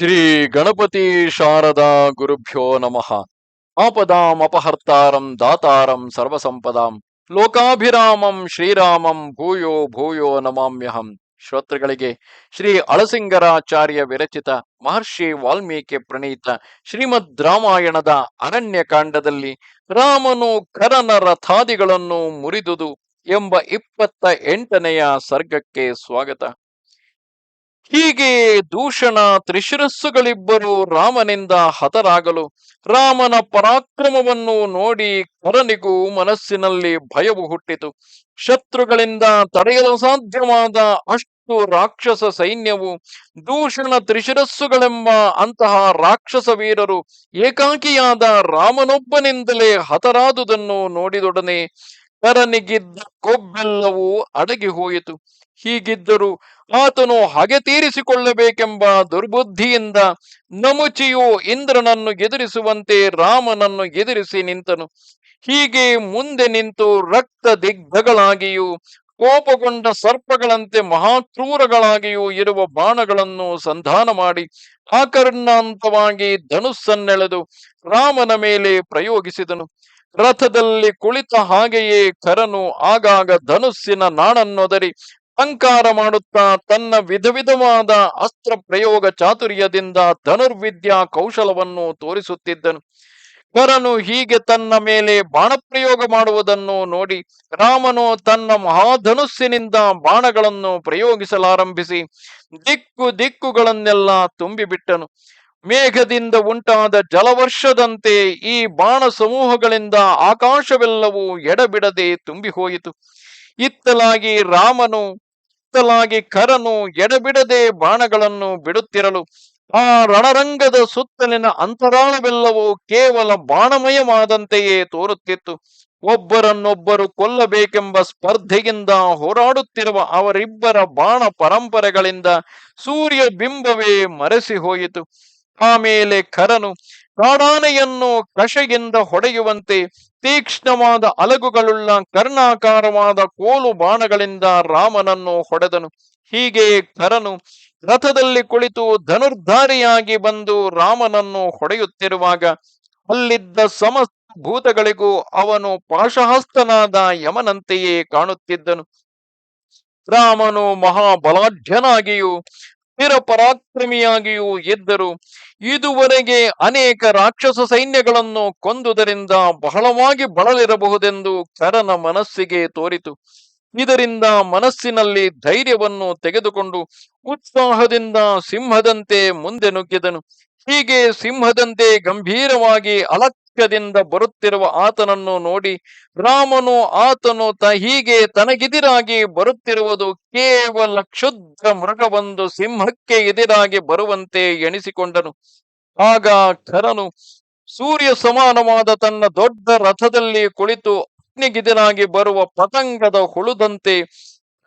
ಶ್ರೀ ಗಣಪತಿ ಶಾರದಾ ಗುರುಭ್ಯೋ ನಮಃ. ಆಪದಾಂ ಅಪಹರ್ತಾರಂ ದಾತಾರಂ ಸರ್ವಸಂಪದಾಂ ಲೋಕಾಭಿರಾಮಂ ಶ್ರೀರಾಮಂ ಭೂಯೋ ಭೂಯೋ ನಮಾಮ್ಯಹಂ. ಶ್ರೋತೃಗಳಿಗೆ ಶ್ರೀ ಅಳಸಿಂಗರಾಚಾರ್ಯ ವಿರಚಿತ ಮಹರ್ಷಿ ವಾಲ್ಮೀಕಿ ಪ್ರಣೀತ ಶ್ರೀಮದ್ ರಾಮಾಯಣದ ಅರಣ್ಯಕಾಂಡದಲ್ಲಿ ರಾಮನು ಕರನ ರಥಾದಿಗಳನ್ನು ಮುರಿದುದು ಎಂಬ ಇಪ್ಪತ್ತ ಎಂಟನೆಯ ಸರ್ಗಕ್ಕೆ ಸ್ವಾಗತ. ಹೀಗೆ ದೂಷಣ ತ್ರಿಶಿರಸ್ಸುಗಳಿಬ್ಬರು ರಾಮನಿಂದ ಹತರಾಗಲು ರಾಮನ ಪರಾಕ್ರಮವನ್ನು ನೋಡಿ ಕರನಿಗೂ ಮನಸ್ಸಿನಲ್ಲಿ ಭಯವು ಹುಟ್ಟಿತು. ಶತ್ರುಗಳಿಂದ ತಡೆಯಲು ಸಾಧ್ಯವಾದ ಅಷ್ಟು ರಾಕ್ಷಸ ಸೈನ್ಯವು ದೂಷಣ ತ್ರಿಶಿರಸ್ಸುಗಳೆಂಬ ಅಂತಹ ರಾಕ್ಷಸ ವೀರರು ಏಕಾಕಿಯಾದ ರಾಮನೊಬ್ಬನಿಂದಲೇ ಹತರಾದುದನ್ನು ನೋಡಿದೊಡನೆ ಕರನಿಗಿದ್ದ ಕೊಬ್ಬೆಲ್ಲವೂ ಅಡಗಿ ಹೋಯಿತು. ಹೀಗಿದ್ದರೂ ಆತನು ಹಗೆ ತೀರಿಸಿಕೊಳ್ಳಬೇಕೆಂಬ ದುರ್ಬುದ್ಧಿಯಿಂದ ನಮುಚಿಯು ಇಂದ್ರನನ್ನು ಎದುರಿಸುವಂತೆ ರಾಮನನ್ನು ಎದುರಿಸಿ ನಿಂತನು. ಹೀಗೆ ಮುಂದೆ ನಿಂತು ರಕ್ತ ದಿಗ್ಧಗಳಾಗಿಯೂ ಕೋಪಗೊಂಡ ಸರ್ಪಗಳಂತೆ ಮಹಾಕ್ರೂರಗಳಾಗಿಯೂ ಇರುವ ಬಾಣಗಳನ್ನು ಸಂಧಾನ ಮಾಡಿ ಆಕರ್ಣಾಂತವಾಗಿ ಧನುಸ್ಸನ್ನೆಳೆದು ರಾಮನ ಮೇಲೆ ಪ್ರಯೋಗಿಸಿದನು. ರಥದಲ್ಲಿ ಕುಳಿತ ಹಾಗೆಯೇ ಕರನು ಆಗಾಗ ಧನುಸ್ಸಿನ ನಾಡನ್ನೊದರಿ ಅಲಂಕಾರ ಮಾಡುತ್ತಾ ತನ್ನ ವಿಧ ವಿಧವಾದ ಅಸ್ತ್ರ ಪ್ರಯೋಗ ಚಾತುರ್ಯದಿಂದ ಧನುರ್ವಿದ್ಯಾ ಕೌಶಲವನ್ನು ತೋರಿಸುತ್ತಿದ್ದನು. ಕರನು ಹೀಗೆ ತನ್ನ ಮೇಲೆ ಬಾಣಪ್ರಯೋಗ ಮಾಡುವುದನ್ನು ನೋಡಿ ರಾಮನು ತನ್ನ ಮಹಾಧನುಸ್ಸಿನಿಂದ ಬಾಣಗಳನ್ನು ಪ್ರಯೋಗಿಸಲಾರಂಭಿಸಿ ದಿಕ್ಕು ದಿಕ್ಕುಗಳನ್ನೆಲ್ಲ ತುಂಬಿಬಿಟ್ಟನು. ಮೇಘದಿಂದ ಉಂಟಾದ ಜಲವರ್ಷದಂತೆ ಈ ಬಾಣ ಸಮೂಹಗಳಿಂದ ಆಕಾಶವೆಲ್ಲವೂ ಎಡಬಿಡದೆ ತುಂಬಿ ಹೋಯಿತು ಇತ್ತಲಾಗಿ ರಾಮನು ಇತ್ತಲಾಗಿ ಕರನು ಎಡಬಿಡದೆ ಬಾಣಗಳನ್ನು ಬಿಡುತ್ತಿರಲು, ಆ ರಣರಂಗದ ಸುತ್ತಲಿನ ಅಂತರಾಳವೆಲ್ಲವೂ ಕೇವಲ ಬಾಣಮಯವಾದಂತೆಯೇ ತೋರುತ್ತಿತ್ತು. ಒಬ್ಬರನ್ನೊಬ್ಬರು ಕೊಲ್ಲಬೇಕೆಂಬ ಸ್ಪರ್ಧೆಯಿಂದ ಹೋರಾಡುತ್ತಿರುವ ಅವರಿಬ್ಬರ ಬಾಣ ಪರಂಪರೆಗಳಿಂದ ಸೂರ್ಯ ಬಿಂಬವೇ ಮರೆಸಿ ಹೋಯಿತು ಆಮೇಲೆ ಕರನು ಕಾಡಾನೆಯನ್ನು ಕಷೆಯಿಂದ ಹೊಡೆಯುವಂತೆ ತೀಕ್ಷ್ಣವಾದ ಅಲಗುಗಳುಳ್ಳ ಕರ್ಣಾಕಾರವಾದ ಕೋಲು ಬಾಣಗಳಿಂದ ರಾಮನನ್ನು ಹೊಡೆದನು. ಹೀಗೆ ಕರನು ರಥದಲ್ಲಿ ಕುಳಿತು ಧನುರ್ಧಾರಿಯಾಗಿ ಬಂದು ರಾಮನನ್ನು ಹೊಡೆಯುತ್ತಿರುವಾಗ ಅಲ್ಲಿದ್ದ ಸಮಸ್ತ ಭೂತಗಳಿಗೂ ಅವನು ಪಾಶಹಸ್ತನಾದ ಯಮನಂತೆಯೇ ಕಾಣುತ್ತಿದ್ದನು. ರಾಮನು ಮಹಾಬಲಾಢ್ಯನಾಗಿಯೂ ಸ್ಥಿರ ಪರಾಕ್ರಮಿಯಾಗಿಯೂ ಇದ್ದರು. ಇದುವರೆಗೆ ಅನೇಕ ರಾಕ್ಷಸ ಸೈನ್ಯಗಳನ್ನು ಕೊಂದುದರಿಂದ ಬಹಳವಾಗಿ ಬಳಲಿರಬಹುದೆಂದು ಕರನ ಮನಸ್ಸಿಗೆ ತೋರಿತು. ಇದರಿಂದ ಮನಸ್ಸಿನಲ್ಲಿ ಧೈರ್ಯವನ್ನು ತೆಗೆದುಕೊಂಡು ಉತ್ಸಾಹದಿಂದ ಸಿಂಹದಂತೆ ಮುಂದೆ ನುಗ್ಗಿದನು. ಹೀಗೆ ಸಿಂಹದಂತೆ ಗಂಭೀರವಾಗಿ ಅಲಕ್ಷ್ಯದಿಂದ ಬರುತ್ತಿರುವ ಆತನನ್ನು ನೋಡಿ ರಾಮನು ಆತನು ತ ಹೀಗೆ ತನಗೆದಿರಾಗಿ ಬರುತ್ತಿರುವುದು ಕೇವಲ ಕ್ಷುದ್ರ ಮೃಗವೊಂದು ಸಿಂಹಕ್ಕೆ ಎದಿರಾಗಿ ಬರುವಂತೆ ಎಣಿಸಿಕೊಂಡನು. ಆಗ ಖರನು ಸೂರ್ಯ ಸಮಾನವಾದ ತನ್ನ ದೊಡ್ಡ ರಥದಲ್ಲಿ ಕುಳಿತು ಅಗ್ನಿಗೆದಿರಾಗಿ ಬರುವ ಪತಂಗದ ಹುಳುದಂತೆ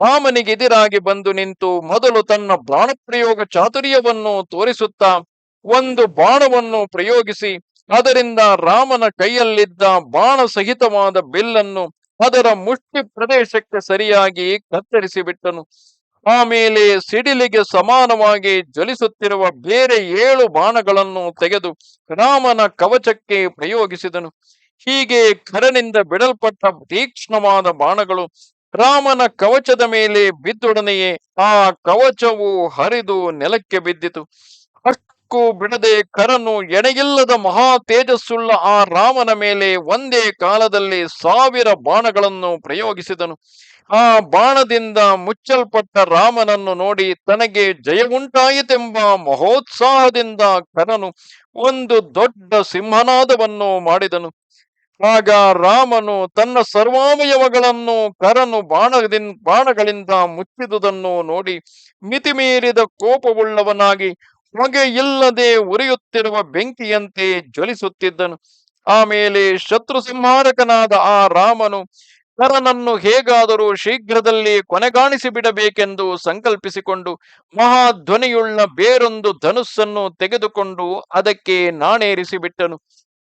ರಾಮನಿಗೆದಿರಾಗಿ ಬಂದು ನಿಂತು ಮೊದಲು ತನ್ನ ಬಾಣಪ್ರಯೋಗ ಚಾತುರ್ಯವನ್ನು ತೋರಿಸುತ್ತಾ ಒಂದು ಬಾಣವನ್ನು ಪ್ರಯೋಗಿಸಿ ಅದರಿಂದ ರಾಮನ ಕೈಯಲ್ಲಿದ್ದ ಬಾಣ ಸಹಿತವಾದ ಬಿಲ್ಲನ್ನು ಅದರ ಮುಷ್ಟಿ ಪ್ರದೇಶಕ್ಕೆ ಸರಿಯಾಗಿ ಕತ್ತರಿಸಿ ಬಿಟ್ಟನು ಆಮೇಲೆ ಸಿಡಿಲಿಗೆ ಸಮಾನವಾಗಿ ಜ್ವಲಿಸುತ್ತಿರುವ ಬೇರೆ ಏಳು ಬಾಣಗಳನ್ನು ತೆಗೆದು ರಾಮನ ಕವಚಕ್ಕೆ ಪ್ರಯೋಗಿಸಿದನು. ಹೀಗೆ ಕರನಿಂದ ಬಿಡಲ್ಪಟ್ಟ ತೀಕ್ಷ್ಣವಾದ ಬಾಣಗಳು ರಾಮನ ಕವಚದ ಮೇಲೆ ಬಿದ್ದೊಡನೆಯೇ ಆ ಕವಚವು ಹರಿದು ನೆಲಕ್ಕೆ ಬಿದ್ದಿತು. ಬಿಡದೆ ಕರನು ಎಣೆಯಿಲ್ಲದ ಮಹಾ ತೇಜಸ್ಸುಳ್ಳ ಆ ರಾಮನ ಮೇಲೆ ಒಂದೇ ಕಾಲದಲ್ಲಿ ಸಾವಿರ ಬಾಣಗಳನ್ನು ಪ್ರಯೋಗಿಸಿದನು. ಆ ಬಾಣದಿಂದ ಮುಚ್ಚಲ್ಪಟ್ಟ ರಾಮನನ್ನು ನೋಡಿ ತನಗೆ ಜಯವುಂಟಾಯಿತೆಂಬ ಮಹೋತ್ಸಾಹದಿಂದ ಕರನು ಒಂದು ದೊಡ್ಡ ಸಿಂಹನಾದವನ್ನು ಮಾಡಿದನು. ಆಗ ರಾಮನು ತನ್ನ ಸರ್ವಾವಯವಗಳನ್ನು ಕರನು ಬಾಣದಿಂದ ಬಾಣಗಳಿಂದ ಮುಚ್ಚಿದುದನ್ನು ನೋಡಿ ಮಿತಿಮೀರಿದ ಕೋಪವುಳ್ಳವನಾಗಿ ಹೊಗೆ ಇಲ್ಲದೆ ಉರಿಯುತ್ತಿರುವ ಬೆಂಕಿಯಂತೆ ಜ್ವಲಿಸುತ್ತಿದ್ದನು. ಆಮೇಲೆ ಶತ್ರು ಸಿಂಹಾರಕನಾದ ಆ ರಾಮನು, ಕರನನ್ನು ಹೇಗಾದರೂ ಶೀಘ್ರದಲ್ಲಿ ಕೊನೆಗಾಣಿಸಿ ಬಿಡಬೇಕೆಂದು ಸಂಕಲ್ಪಿಸಿಕೊಂಡು ಮಹಾಧ್ವನಿಯುಳ್ಳ ಬೇರೊಂದು ಧನುಸ್ಸನ್ನು ತೆಗೆದುಕೊಂಡು ಅದಕ್ಕೆ ನಾಣೇರಿಸಿ ಬಿಟ್ಟನು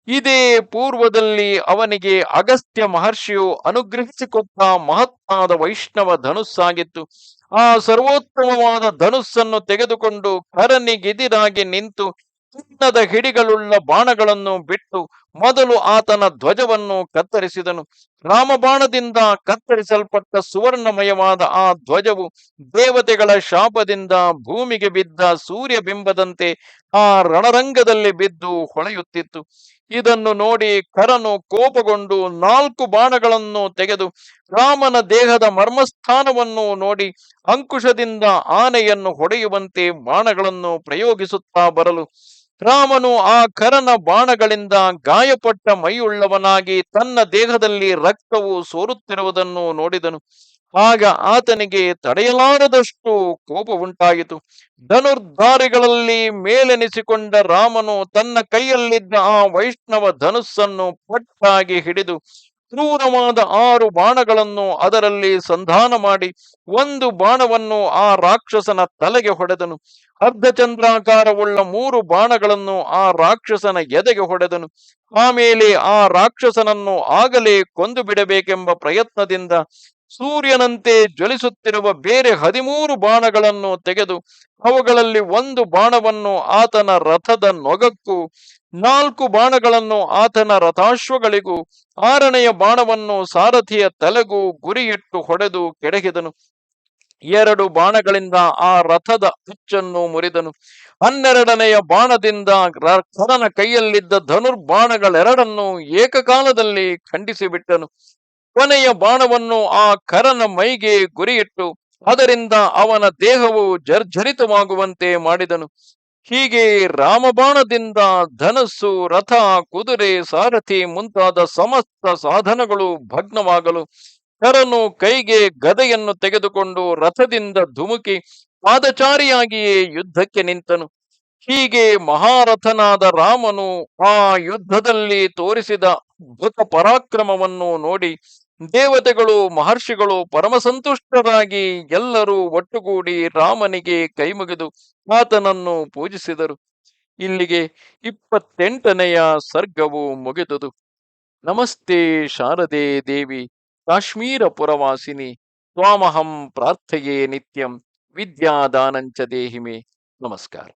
ಇದೇ ಪೂರ್ವದಲ್ಲಿ ಅವನಿಗೆ ಅಗಸ್ತ್ಯ ಮಹರ್ಷಿಯು ಅನುಗ್ರಹಿಸಿಕೊಟ್ಟ ಮಹತ್ತಾದ ವೈಷ್ಣವ ಧನುಸ್ಸಾಗಿತ್ತು. ಆ ಸರ್ವೋತ್ತಮವಾದ ಧನುಸ್ಸನ್ನು ತೆಗೆದುಕೊಂಡು ಕರನಿಗೆದಿರಾಗಿ ನಿಂತು ಚಿನ್ನದ ಹಿಡಿಗಳುಳ್ಳ ಬಾಣಗಳನ್ನು ಬಿಟ್ಟು ಮೊದಲು ಆತನ ಧ್ವಜವನ್ನು ಕತ್ತರಿಸಿದನು. ರಾಮಬಾಣದಿಂದ ಕತ್ತರಿಸಲ್ಪಟ್ಟ ಸುವರ್ಣಮಯವಾದ ಆ ಧ್ವಜವು ದೇವತೆಗಳ ಶಾಪದಿಂದ ಭೂಮಿಗೆ ಬಿದ್ದ ಸೂರ್ಯ ಬಿಂಬದಂತೆ ಆ ರಣರಂಗದಲ್ಲಿ ಬಿದ್ದು ಹೊಳೆಯುತ್ತಿತ್ತು. ಇದನ್ನು ನೋಡಿ ಕರನು ಕೋಪಗೊಂಡು ನಾಲ್ಕು ಬಾಣಗಳನ್ನು ತೆಗೆದು ರಾಮನ ದೇಹದ ಮರ್ಮಸ್ಥಾನವನ್ನು ನೋಡಿ ಅಂಕುಶದಿಂದ ಆನೆಯನ್ನು ಹೊಡೆಯುವಂತೆ ಬಾಣಗಳನ್ನು ಪ್ರಯೋಗಿಸುತ್ತಾ ಬರಲು. ರಾಮನು ಆ ಕರನ ಬಾಣಗಳಿಂದ ಗಾಯಪಟ್ಟ ಮೈಯುಳ್ಳವನಾಗಿ ತನ್ನ ದೇಹದಲ್ಲಿ ರಕ್ತವು ಸೋರುತ್ತಿರುವುದನ್ನು ನೋಡಿದನು. ಆಗ ಆತನಿಗೆ ತಡೆಯಲಾರದಷ್ಟು ಕೋಪ ಉಂಟಾಯಿತು. ಧನುರ್ಧಾರಿಗಳಲ್ಲಿ ಮೇಲೆನಿಸಿಕೊಂಡ ರಾಮನು ತನ್ನ ಕೈಯಲ್ಲಿದ್ದ ಆ ವೈಷ್ಣವ ಧನುಸ್ಸನ್ನು ಪಟ್ಟಾಗಿ ಹಿಡಿದು ಕ್ರೂರವಾದ ಆರು ಬಾಣಗಳನ್ನು ಅದರಲ್ಲಿ ಸಂಧಾನ ಮಾಡಿ ಒಂದು ಬಾಣವನ್ನು ಆ ರಾಕ್ಷಸನ ತಲೆಗೆ ಹೊಡೆದನು. ಅರ್ಧಚಂದ್ರಾಕಾರವುಳ್ಳ ಮೂರು ಬಾಣಗಳನ್ನು ಆ ರಾಕ್ಷಸನ ಎದೆಗೆ ಹೊಡೆದನು. ಆಮೇಲೆ ಆ ರಾಕ್ಷಸನನ್ನು ಆಗಲೇ ಕೊಂದು ಬಿಡಬೇಕೆಂಬ ಪ್ರಯತ್ನದಿಂದ ಸೂರ್ಯನಂತೆ ಜ್ವಲಿಸುತ್ತಿರುವ ಬೇರೆ ಹದಿಮೂರು ಬಾಣಗಳನ್ನು ತೆಗೆದು ಅವುಗಳಲ್ಲಿ ಒಂದು ಬಾಣವನ್ನು ಆತನ ರಥದ ನೊಗಕ್ಕೂ, ನಾಲ್ಕು ಬಾಣಗಳನ್ನು ಆತನ ರಥಾಶ್ವಗಳಿಗೂ, ಆರನೆಯ ಬಾಣವನ್ನು ಸಾರಥಿಯ ತಲೆಗೂ ಗುರಿಯಿಟ್ಟು ಹೊಡೆದು ಕೆಡಗಿದನು ಎರಡು ಬಾಣಗಳಿಂದ ಆ ರಥದ ಹುಚ್ಚನ್ನು ಮುರಿದನು. ಹನ್ನೆರಡನೆಯ ಬಾಣದಿಂದ ಕರನ ಕೈಯಲ್ಲಿದ್ದ ಧನುರ್ಬಾಣಗಳೆರಡನ್ನು ಏಕಕಾಲದಲ್ಲಿ ಖಂಡಿಸಿ ಬಿಟ್ಟನು ಕೊನೆಯ ಬಾಣವನ್ನು ಆ ಕರನ ಮೈಗೆ ಗುರಿಯಿಟ್ಟು ಅದರಿಂದ ಅವನ ದೇಹವು ಜರ್ಜರಿತವಾಗುವಂತೆ ಮಾಡಿದನು. ಹೀಗೆ ರಾಮಬಾಣದಿಂದ ಧನಸ್ಸು, ರಥ, ಕುದುರೆ, ಸಾರಥಿ ಮುಂತಾದ ಸಮಸ್ತ ಸಾಧನಗಳು ಭಗ್ನವಾಗಲು ಕರನು ಕೈಗೆ ಗದೆಯನ್ನು ತೆಗೆದುಕೊಂಡು ರಥದಿಂದ ಧುಮುಕಿ ಪಾದಚಾರಿಯಾಗಿಯೇ ಯುದ್ಧಕ್ಕೆ ನಿಂತನು. ಹೀಗೆ ಮಹಾರಥನಾದ ರಾಮನು ಆ ಯುದ್ಧದಲ್ಲಿ ತೋರಿಸಿದ ಭೃತ ಪರಾಕ್ರಮವನ್ನು ನೋಡಿ ದೇವತೆಗಳು, ಮಹರ್ಷಿಗಳು ಪರಮಸಂತುಷ್ಟರಾಗಿ ಎಲ್ಲರೂ ಒಟ್ಟುಗೂಡಿ ರಾಮನಿಗೆ ಕೈಮುಗಿದು ಆತನನ್ನು ಪೂಜಿಸಿದರು. ಇಲ್ಲಿಗೆ ಇಪ್ಪತ್ತೆಂಟನೆಯ ಸರ್ಗವು ಮುಗಿದುದು. ನಮಸ್ತೆ ಶಾರದೆ ದೇವಿ ಕಾಶ್ಮೀರ ಪುರವಾಸಿನಿ ಸ್ವಾಮಹಂ ಪ್ರಾರ್ಥೆಯೇ ನಿತ್ಯಂ, ವಿದ್ಯಾದಾನಂಚ ದೇಹಿಮೆ. ನಮಸ್ಕಾರ.